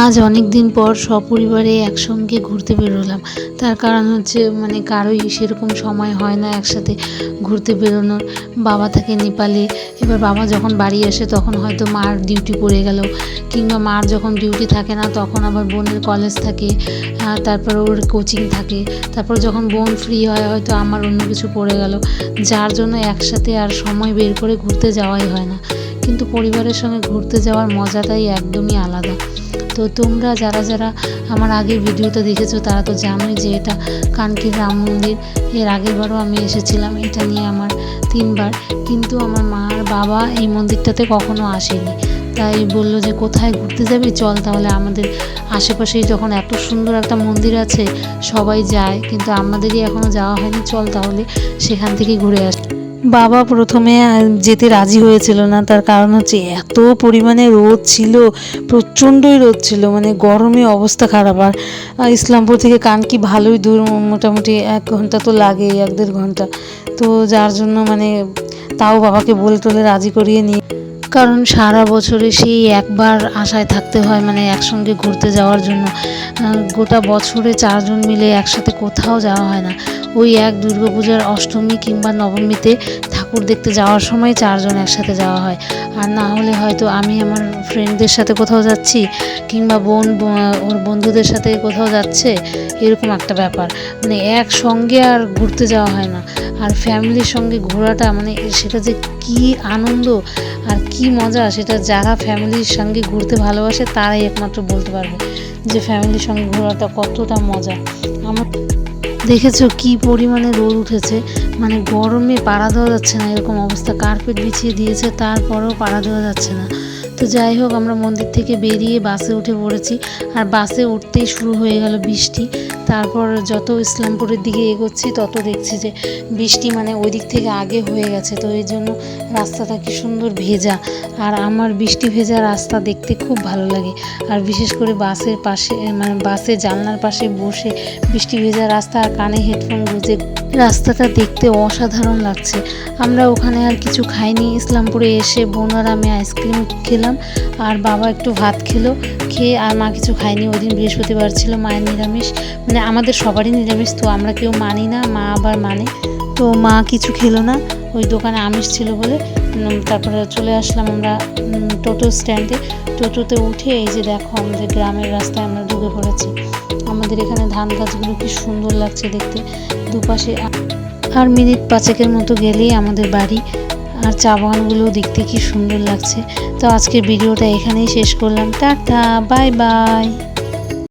আজ অনেক দিন পর সপরিবারে একসঙ্গে ঘুরতে বেরোলাম। তার কারণ হচ্ছে মানে কারোই সেরকম সময় হয় না একসাথে ঘুরতে বেরোনোর। বাবা থাকে নেপালে, এবার বাবা যখন বাড়ি আসে তখন হয়তো মার ডিউটি পড়ে গেল, কিংবা মার যখন ডিউটি থাকে না তখন আবার বোনের কলেজ থাকে তারপর ওর কোচিং থাকে, তারপর যখন বোন ফ্রি হয় হয়তো আমার অন্য কিছু পড়ে গেল। যার জন্য একসাথে আর সময় বের করে ঘুরতে যাওয়াই হয় না। কিন্তু পরিবারের সঙ্গে ঘুরতে যাওয়ার মজাটাই একদমই আলাদা। তো তোমরা যারা যারা আমার আগের ভিডিওটা দেখেছ, তারা তো জানোই যে এটা কানকির রাম মন্দির। এর আগেরবারও আমি এসেছিলাম, এটা নিয়ে আমার তিনবার। কিন্তু আমার মা আর বাবা এই মন্দিরটাতে কখনো আসেনি। তাই বলল যে, কোথায় ঘুরতে যাবি? চল তাহলে আমাদের আশেপাশেই যখন এত সুন্দর একটা মন্দির আছে, সবাই যায়। কিন্তু আমাদেরই এখনও যাওয়া হয়নি, চল তাহলে সেখান থেকেই ঘুরে আসি। বাবা প্রথমে যেতে রাজি হয়েছিল না। তার কারণ হচ্ছে এত পরিমাণে রোদ ছিল, প্রচণ্ডই রোদ ছিল মানে গরমে অবস্থা খারাপ। আর ইসলামপুর থেকে কানকি ভালোই দূর মোটামুটি এক ঘণ্টা তো লাগেই, এক দেড় ঘণ্টা। তো যার জন্য মানে তাও বাবাকে বলে টলে রাজি করিয়ে নিয়ে। কারণ সারা বছরে সেই একবার আশায় থাকতে হয় মানে একসঙ্গে ঘুরতে যাওয়ার জন্য। গোটা বছরে চারজন মিলে একসাথে কোথাও যাওয়া হয় না। ওই এক দুর্গাপূজার অষ্টমী কিংবা নবমীতে ঠাকুর দেখতে যাওয়ার সময় চারজন একসাথে যাওয়া হয়। আর না হলে হয়তো আমি আমার ফ্রেন্ডদের সাথে কোথাও যাচ্ছি কিংবা বোন ওর বন্ধুদের সাথে কোথাও যাচ্ছে, এরকম একটা ব্যাপার। মানে একসঙ্গে আর ঘুরতে যাওয়া হয় না। আর ফ্যামিলির সঙ্গে ঘোরাটা মানে সেটা যে কি আনন্দ আর কি মজা সেটা যারা ফ্যামিলির সঙ্গে ঘুরতে ভালোবাসে তারাই একমাত্র বলতে পারবে যে ফ্যামিলির সঙ্গে ঘোরাটা কতটা মজা। আমার দেখেছ কি পরিমাণে রোদ উঠেছে? মানে গরমে পাড়া দেওয়া যাচ্ছে না, এরকম অবস্থা। কার্পেট বিছিয়ে দিয়েছে, তারপরেও পাড়া দেওয়া যাচ্ছে না। তো যাই হোক, আমরা মন্দির থেকে বেরিয়ে বাসে উঠে পড়েছি। আর বাসে উঠতেই শুরু হয়ে গেল বৃষ্টি। তারপর যত ইসলামপুরের দিকে এগোচ্ছি, তত দেখছি যে বৃষ্টি মানে ওই দিক থেকে আগে হয়ে গেছে। তো এই জন্য রাস্তাটা কি সুন্দর ভেজা। আর আমার বৃষ্টি ভেজা রাস্তা দেখতে খুব ভালো লাগে। আর বিশেষ করে বাসের পাশে মানে বাসে জানলার পাশে বসে বৃষ্টি ভেজা রাস্তা আর কানে হেডফোন গুঁজে রাস্তাটা দেখতে অসাধারণ লাগছে। আমরা ওখানে আর কিছু খাইনি। ইসলামপুরে এসে বোন আর আমি আইসক্রিম খেলাম। আর বাবা একটু ভাত খেলো, খেয়ে আর মা কিছু খাইনি ওই দিন বৃহস্পতিবার ছিল মায়ের নিরামিষ। মানে আমাদের সবারই নিরামিষ, তো আমরা কেউ মানি না, মা আবার মানে। তো মা কিছু খেলো না, ওই দোকানে আমিষ ছিল বলে। তারপরে চলে আসলাম আমরা টোটো স্ট্যান্ডে টোটোতে উঠে এই যে দেখো আমাদের গ্রামের রাস্তায় আমরা ঢুকে পড়েছি। আমাদের এখানে ধান গাছগুলো কি সুন্দর লাগছে দেখতে। দুপাশে আর মিনিট পাঁচেকের মতো গেলেই আমাদের বাড়ি। আর চা বাগানগুলো দেখতে কি সুন্দর লাগছে। তো আজকের ভিডিওটা এখানেই শেষ করলাম। Tata, bye bye.